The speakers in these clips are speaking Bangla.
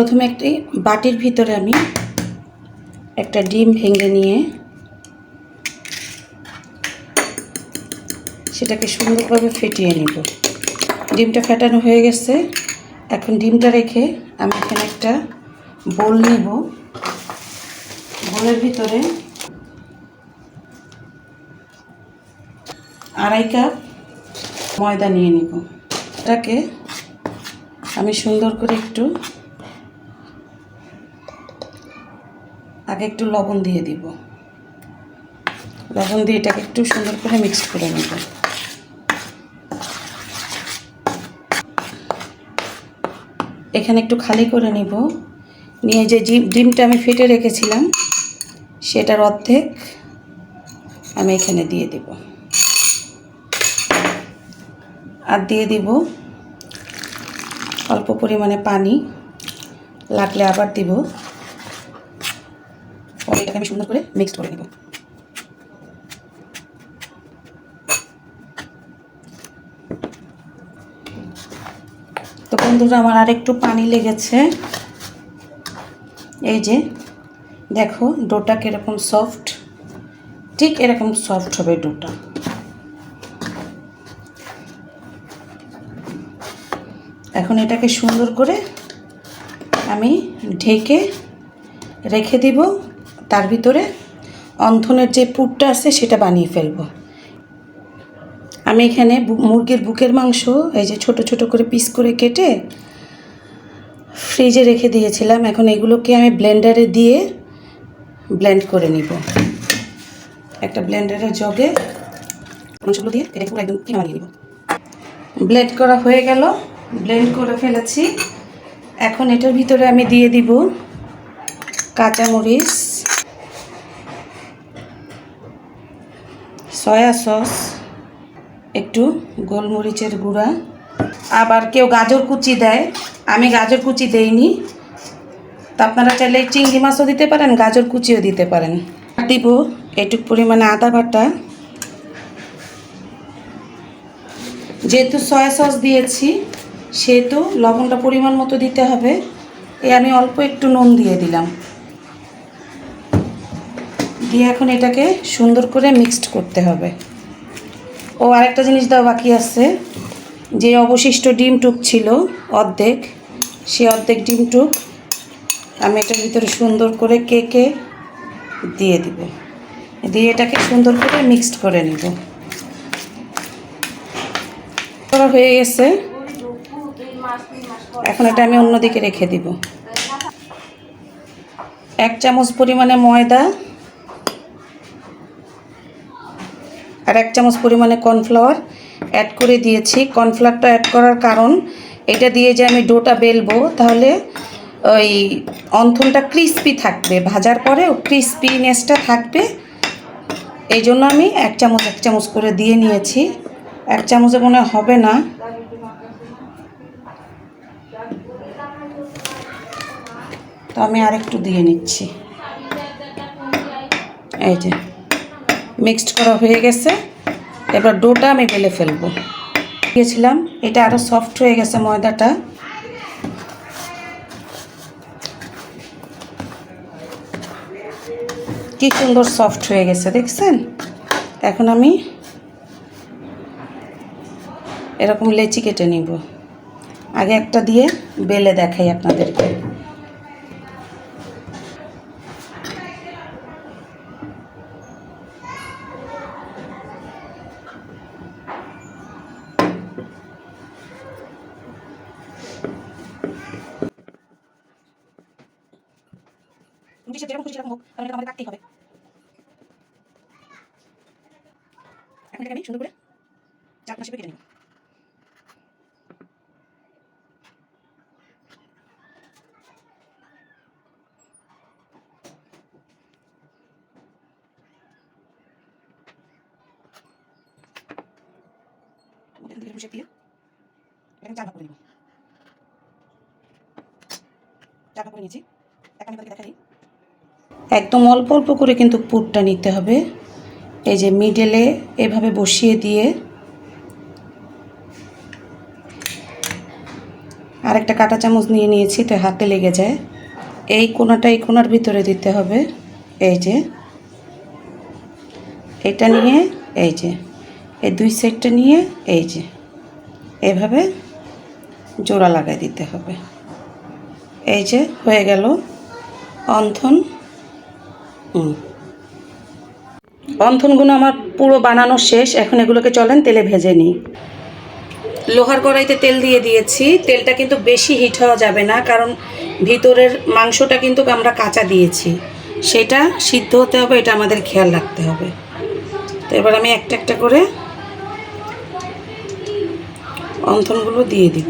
প্রথমে একটি বাটির ভিতরে আমি একটা ডিম ভেঙে নিয়ে সেটাকে সুন্দরভাবে ফেটিয়ে নিব। ডিমটা ফেটানো হয়ে গেছে। এখন ডিমটা রেখে আমি এখানে একটা বোল নিব। বোলের ভিতরে আড়াই কাপ ময়দা নিয়ে নিব। এটাকে আমি সুন্দর করে একটু আগে একটু লবণ দিয়ে দিব। লবণ দিয়ে এটাকে একটু সুন্দর করে মিক্স করে নেব। এখানে একটু খালি করে নিব। নিয়ে যে ডিম- ডিমটা আমি ফেটে রেখেছিলাম, সেটার অর্ধেক আমি এখানে দিয়ে দেব। আর দিয়ে দিব অল্প পরিমাণে পানি। লাগলে আবার দিব। পরে এটাকে আমি সুন্দর করে মিক্সড করে নেব। তো বন্ধুরা, আমার আর একটু পানি লেগেছে। এই যে, দেখো, ডোটা কীরকম সফট ঠিক এরকম সফট হবে ডোটা। এখন এটাকে সুন্দর করে আমি ঢেকে রেখে দিব। তার ভিতরে অন্থনের যে পুরটা আছে সেটা বানিয়ে ফেলব। আমি এখানে মুরগির বুকের মাংস, এই যে ছোট ছোট করে পিস করে কেটে ফ্রিজে রেখে দিয়েছিলাম। এখন এগুলোকে আমি ব্লেন্ডারে দিয়ে ব্লেন্ড করে নিব। একটা ব্লেন্ডারের জগে মাংসগুলো দিয়ে কেটে পুরো একদম কিনে বানিয়ে নিব। ব্লেন্ড করা হয়ে গেল। ব্লেন্ড করে ফেলেছি। এখন এটার ভিতরে আমি দিয়ে দিব কাঁচামরিচ সয়া সস, একটু গোলমরিচের গুঁড়া। আবার কেউ গাজর কুচি দেয়, আমি গাজর কুচি দেইনি। তা আপনারা চাইলে চিংড়ি মাছও দিতে পারেন, গাজর কুচিও দিতে পারেন। দিব এটুক পরিমাণে আদা বাটা। যেহেতু সয়া সস দিয়েছি, সেহেতু লবণটা পরিমাণ মতো দিতে হবে। এ আমি অল্প একটু নুন দিয়ে দিলাম। দিয়ে এখন এটাকে সুন্দর করে মিক্সড করতে হবে। ও আরেকটা জিনিস দেওয়া বাকি আছে। যে অবশিষ্ট ডিম টুক ছিল অর্ধেক, সে অর্ধেক ডিম টুক আমি এটার ভিতরে সুন্দর করে কেকে দিয়ে দিব। দিয়ে এটাকে সুন্দর করে মিক্সড করে নিব। করা হয়ে গেছে। এখন এটা আমি অন্যদিকে রেখে দিব। এক চামচ পরিমাণে ময়দা আর এক চামচ পরিমাণে কর্নফ্লাওয়ার অ্যাড করে দিয়েছি। কর্নফ্লাওয়ারটা অ্যাড করার কারণ এটা দিয়ে যে আমি ডোটা বেলবো, তাহলে ওই অন্থনটা ক্রিস্পি থাকবে। ভাজার পরে পরেও ক্রিস্পিনেসটা থাকবে। এই জন্য আমি এক চামচ এক চামচ করে দিয়ে নিয়েছি। এক চামচে মনে হবে না। তো আমি আরেকটু দিয়ে নিচ্ছি। এই যে। মিক্সড করা হয়ে গেছে। এবার ডোটা আমি বেলে ফেলব। দিয়েছিলাম, এটা আরও সফট হয়ে গেছে ময়দাটা। কি সুন্দর সফট হয়ে গেছে, দেখছেন? এখন আমি এরকম লেচি কেটে নিব। আগে একটা দিয়ে বেলে দেখাই আপনাদেরকে। যেরকম খুশি সেরকম হোক কারণ এটা আমাদের কাটতেই হবে। এখন করে চার পাশে কেটে নিব। শেপ দিয়ে এখানে চার ভাগ করে নিব। চার করে নিয়েছি। এখন আপনাদেরকে দেখাই। একদম অল্প অল্প করে কিন্তু পুরটা নিতে হবে। এই যে মিডেলে এভাবে বসিয়ে দিয়ে আর একটা কাঁটা চামচ নিয়ে নিয়েছি তো হাতে লেগে যায়। এই কোনাটা এই কোনার ভিতরে দিতে হবে। এই যে এটা নিয়ে এই যে এই দুই সাইডটা নিয়ে এই যে এভাবে জোড়া লাগাই দিতে হবে। এই যে হয়ে গেল অন্থন। অন্থনগুলো আমার পুরো বানানো শেষ, এখন এগুলোকে চলেন তেলে ভেজে নিই। লোহার কড়াইতে তেল দিয়ে দিয়েছি, তেলটা কিন্তু বেশি হিট হওয়া যাবে না, কারণ ভিতরের মাংসটা কিন্তু আমরা কাঁচা দিয়েছি। সেটা সিদ্ধ হতে হবে, এটা আমাদের খেয়াল রাখতে হবে। তো এবার আমি একটা একটা করে অন্থনগুলো দিয়ে দিব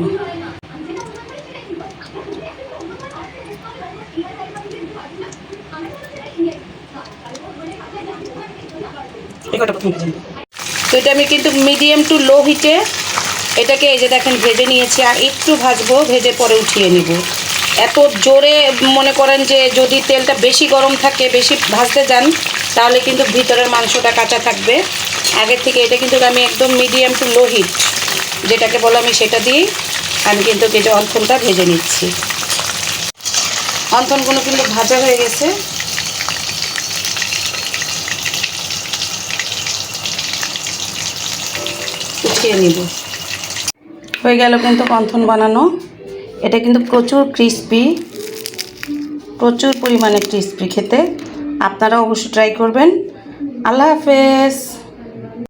এই কটা প্রথম ভেজে নেব। তো এটা আমি কিন্তু মিডিয়াম টু লো হিটে এটাকে এই যে দেখেন ভেজে নিয়েছি, আর একটু ভাজবো, ভেজে পরে উঠিয়ে নিব। এত জোরে মনে করেন যে যদি তেলটা বেশি গরম থাকে, বেশি ভাজতে যান, তাহলে কিন্তু ভিতরের মাংসটা কাঁচা থাকবে। আগের থেকে এটা কিন্তু আমি একদম মিডিয়াম টু লো হিট যেটাকে বলে আমি সেটা দিয়েই আমি কিন্তু যে অন্থনটা ভেজে নিচ্ছি। অন্থনগুলো কিন্তু ভাজা হয়ে গেছে। উঠিয়ে নিব। হয়ে গেল কিন্তু কন্থন বানানো। এটা কিন্তু প্রচুর ক্রিস্পি প্রচুর পরিমাণে ক্রিস্পি খেতে। আপনারা অবশ্যই ট্রাই করবেন। আল্লাহ হাফেজ।